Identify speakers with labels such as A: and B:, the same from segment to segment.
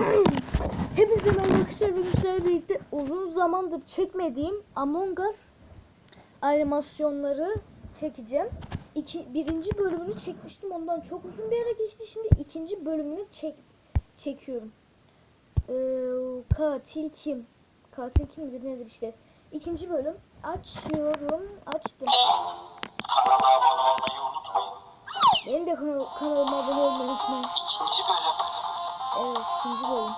A: Hepinize merhaba arkadaşlar. Bugün sizlerle birlikte uzun zamandır çekmediğim Among Us animasyonları çekeceğim. İki, birinci bölümünü çekmiştim. Ondan çok uzun bir ara geçti. Şimdi ikinci bölümünü çek çekiyorum. Ee, katil kim? Katil kimdir nedir işte. İkinci bölüm. Açıyorum. Açtım.
B: Kanala abone olmayı unutmayın.
A: Benim de kanal, kanalıma abone olmayı unutmayın.
B: İkinci bölüm.
A: Evet ikinci bölüm.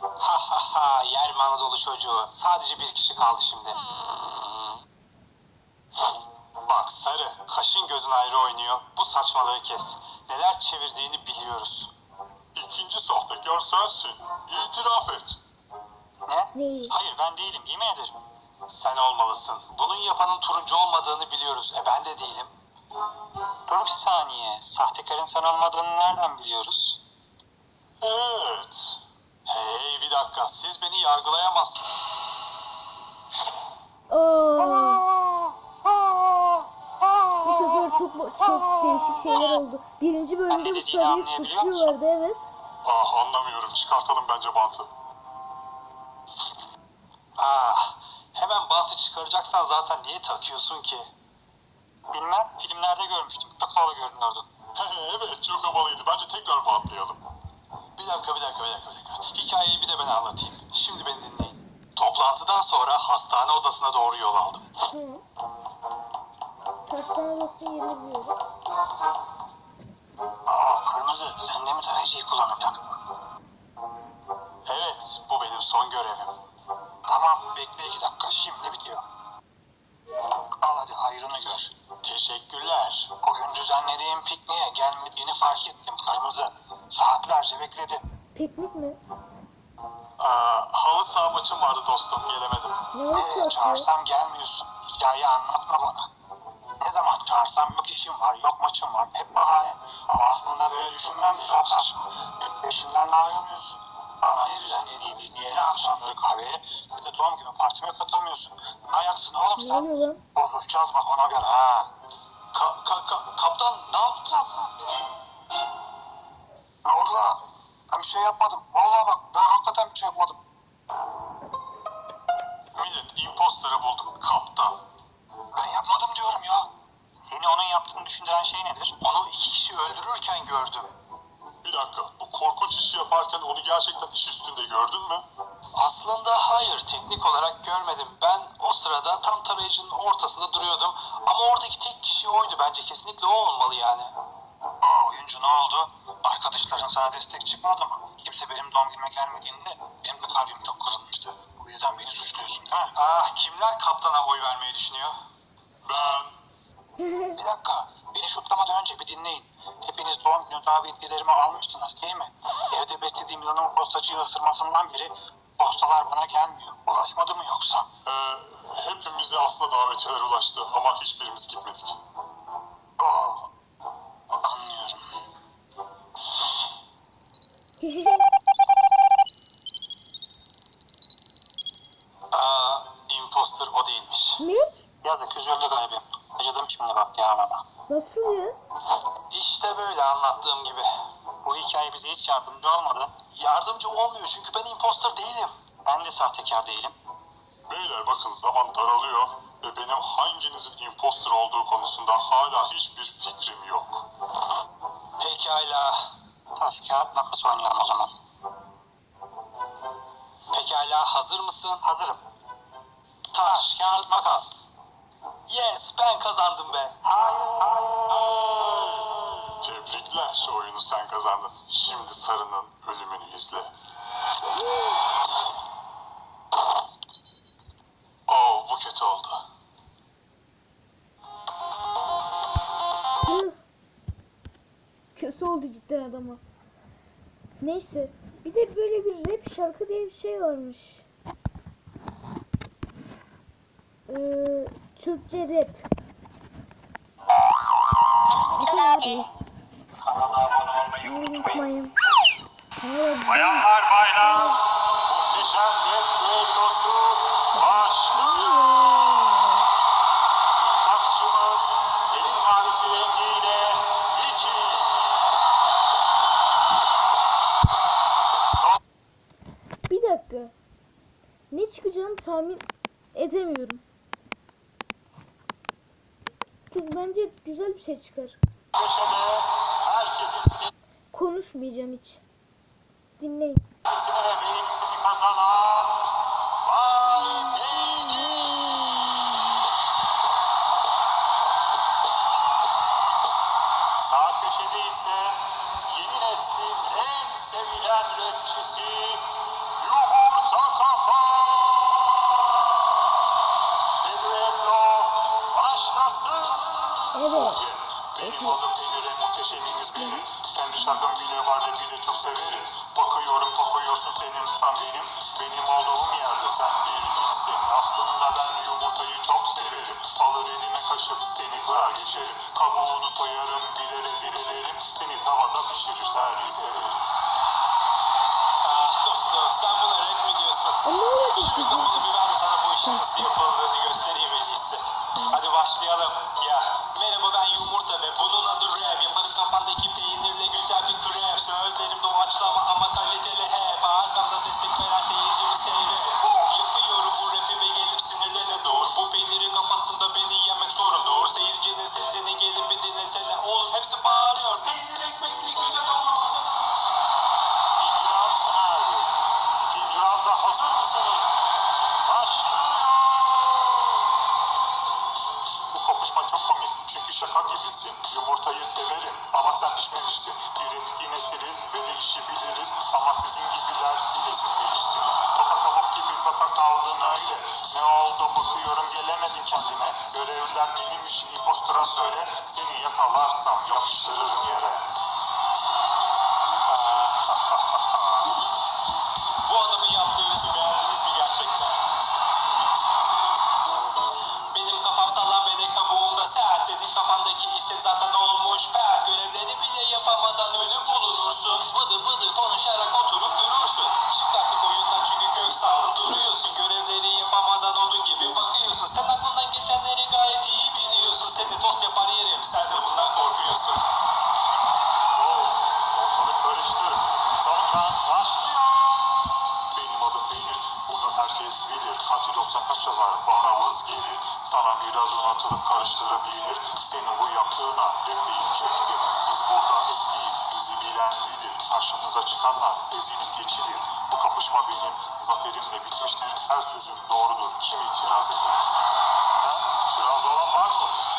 B: Ha ha ha yer Anadolu çocuğu? Sadece bir kişi kaldı şimdi. Bak sarı, kaşın gözün ayrı oynuyor. Bu saçmalığı kes. Neler çevirdiğini biliyoruz. İkinci sahtekar sensin. İtiraf et. Ne? Hayır ben değilim yemin ederim. Sen olmalısın. Bunun yapanın turuncu olmadığını biliyoruz. E ben de değilim. Dur bir saniye. Sahtekarın sen olmadığını nereden biliyoruz? Evet. Hey bir dakika siz beni yargılayamazsınız.
A: Aa, bu sefer çok çok değişik şeyler oldu. Birinci
B: Sen ne
A: bölümde bu
B: dediğini
A: sarıyı
B: anlayabiliyor musun?
A: suçluyorlardı evet.
B: Ah anlamıyorum çıkartalım bence bantı. Ah hemen bantı çıkaracaksan zaten niye takıyorsun ki? Bilmem filmlerde görmüştüm çok havalı görünüyordu. evet çok havalıydı bence tekrar bantlayalım. Bir dakika bir dakika bir dakika bir dakika. Hikayeyi bir de ben anlatayım. Şimdi beni dinleyin. Toplantıdan sonra hastane odasına doğru yol aldım.
A: Hı. Hastane odası yerini biliyorum.
B: Aa kırmızı sen de mi tarayıcıyı kullanacaksın? Evet bu benim son görevim. Tamam bekle iki dakika şimdi bitiyor. Al hadi hayrını gör. Teşekkürler. Bugün düzenlediğim pikniğe gelmediğini fark ettim kırmızı. Saatlerce bekledim.
A: Piknik mi?
B: Aa, halı saha maçım vardı dostum gelemedim.
A: Ne nasıl
B: Ee,
A: yapıyor?
B: çağırsam gelmiyorsun. Hikaye anlatma bana. Ne zaman çağırsam yok işim var, yok maçım var. Hep bahane. Ama aslında böyle düşünmem de çok saçma. Peşimden ayrılmıyorsun. Bana her düzenlediğim pikniğe, akşamları kahveye, bir de doğum günü partime katılmıyorsun. Ne ayaksın oğlum
A: Ne
B: sen?
A: oluyor lan?
B: Bozuşacağız bak ona göre ha. Ka ka ka kaptan ne yaptın? Ne oldu lan? Ben bir şey yapmadım. Vallahi bak ben hakikaten bir şey yapmadım. Millet imposterı bulduk kaptan. Ben yapmadım diyorum ya. Seni onun yaptığını düşündüren şey nedir? Onu iki kişi öldürürken gördüm. Bir dakika bu korkunç işi yaparken onu gerçekten iş üstünde gördün mü? Aslında hayır teknik olarak görmedim. Ben o sırada tam tarayıcının ortasında duruyordum. Ama oradaki tek kişi oydu. Bence kesinlikle o olmalı yani. Aa, oyuncu ne oldu? Arkadaşların sana destek çıkmadı mı? Kimse benim doğum günüme gelmediğinde benim de kalbim çok kırılmıştı. Bu yüzden beni suçluyorsun değil mi? Ah, kimler kaptana oy vermeyi düşünüyor? Ben. Bir dakika. Beni şutlamadan önce bir dinleyin. Hepiniz doğum günü davetlilerimi almıştınız değil mi? Evde beslediğim yılanın postacıyı ısırmasından beri postalar bana gelmiyor. Ulaşmadı mı yoksa? Ee, hepimize aslında davetiyeler ulaştı ama hiçbirimiz gitmedik. Oo, Aa, imposter o değilmiş.
A: ne?
B: Yazık üzüldü garibim. Acıdım şimdi bak yağmada.
A: Nasıl ya?
B: İşte böyle anlattığım gibi. Bu hikaye bize hiç yardımcı olmadı. Yardımcı olmuyor çünkü ben imposter değilim. Ben de sahtekar değilim.
C: Beyler bakın zaman daralıyor ve benim hanginizin imposter olduğu konusunda hala hiçbir fikrim yok.
B: Pekala. Taş kağıt makas oynayalım o zaman. Pekala hazır mısın? Hazırım. Taş kağıt makas. Yes ben kazandım be. Hayır hayır.
C: Tebrikler oyunu sen kazandın. Şimdi Sarı'nın ölümünü izle.
B: Oo bu kötü oldu.
A: Kötü oldu cidden adama. Neyse. Bir de böyle bir rap şarkı diye bir şey varmış. Ee, Türkçe rap. Bakın abi.
B: Kanala abone olmayı
A: Unutmayın.
B: Bayanlar baylar, muhteşem rap düellosu başlıyor.
A: Tahmin edemiyorum. Çünkü bence güzel bir şey çıkar. Konuşmayacağım hiç. Dinleyin.
B: Sağ köşede ise yeni neslin en sevilen rapçisi
A: Evet.
B: Benim en muhteşeminiz benim Kendi şarkım bile var rapi de çok severim Bakıyorum kokuyorsun senin ustan benim Benim olduğum yerde sen bir hiçsin Aslında ben yumurtayı çok severim Alır elime kaşık seni kırar geçerim Kabuğunu soyarım bir de rezil ederim Seni tavada pişirir servis ederim
D: Ah dostum sen buna rap mi diyorsun? Şu mikrofonu bir ver de sana bu işin nasıl yapıldığını göstereyim en iyisi. Hadi başlayalım. Ya merhaba ben Yumurta ve bunun adı rap. Yaparım kafandaki peynirle güzel bir krem. Sözlerim doğaçlama ama kaliteli hep. Arkamda destek veren seyircimi seyret. Yapıyorum bu rapi ve gelip sinirlerine doğur. Bu peynirin kafasında beni yemek sorun.
B: Sen pişmemişsin Bir eski nesiliz ve de işi biliriz. Ama sizin gibiler hilesiz bir işsiniz. Topak tavuk gibi baka kaldın öyle. Ne oldu bakıyorum gelemedin kendine. Görevler benimmiş impostora söyle. Seni yakalarsam yapıştırırım yere
D: tost yapar yerim sen de bundan korkuyorsun
B: Oo, ortalık karıştı. Son round başlıyor. Benim adım Peynir, bunu herkes bilir. Katil olsa kaç yazar, bana vız gelir. Sana biraz unutulup karıştırabilir. Senin bu yaptığına rap değil kektir. Biz burada eskiyiz, bizi bilen bilir. Karşımıza çıkanlar ezilip geçilir. Bu kapışma benim zaferimle bitmiştir. Her sözüm doğrudur, kim itiraz eder? Ha? İtiraz olan var mı?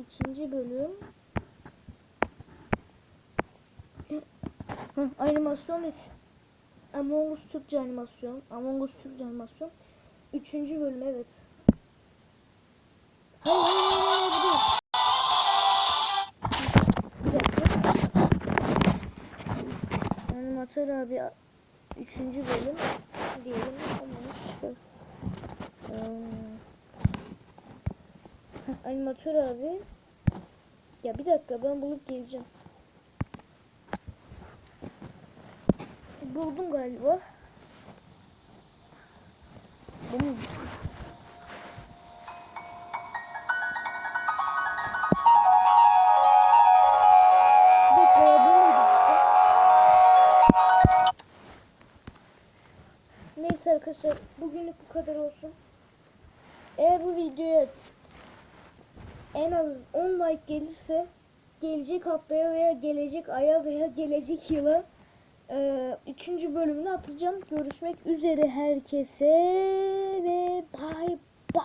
A: İkinci bölüm. Animasyon 3. Among Us Türkçe animasyon. Among Us Türkçe animasyon. Üçüncü bölüm evet. Hayır. Animatör abi üçüncü bölüm diyelim heh, animatör abi ya bir dakika ben bulup geleceğim. Buldum galiba. Bu? Neyse arkadaşlar bugünlük bu kadar olsun. Eğer bu videoya en az 10 like gelirse gelecek haftaya veya gelecek aya veya gelecek yıla 3. bölümünü atacağım. Görüşmek üzere herkese ve bye bye.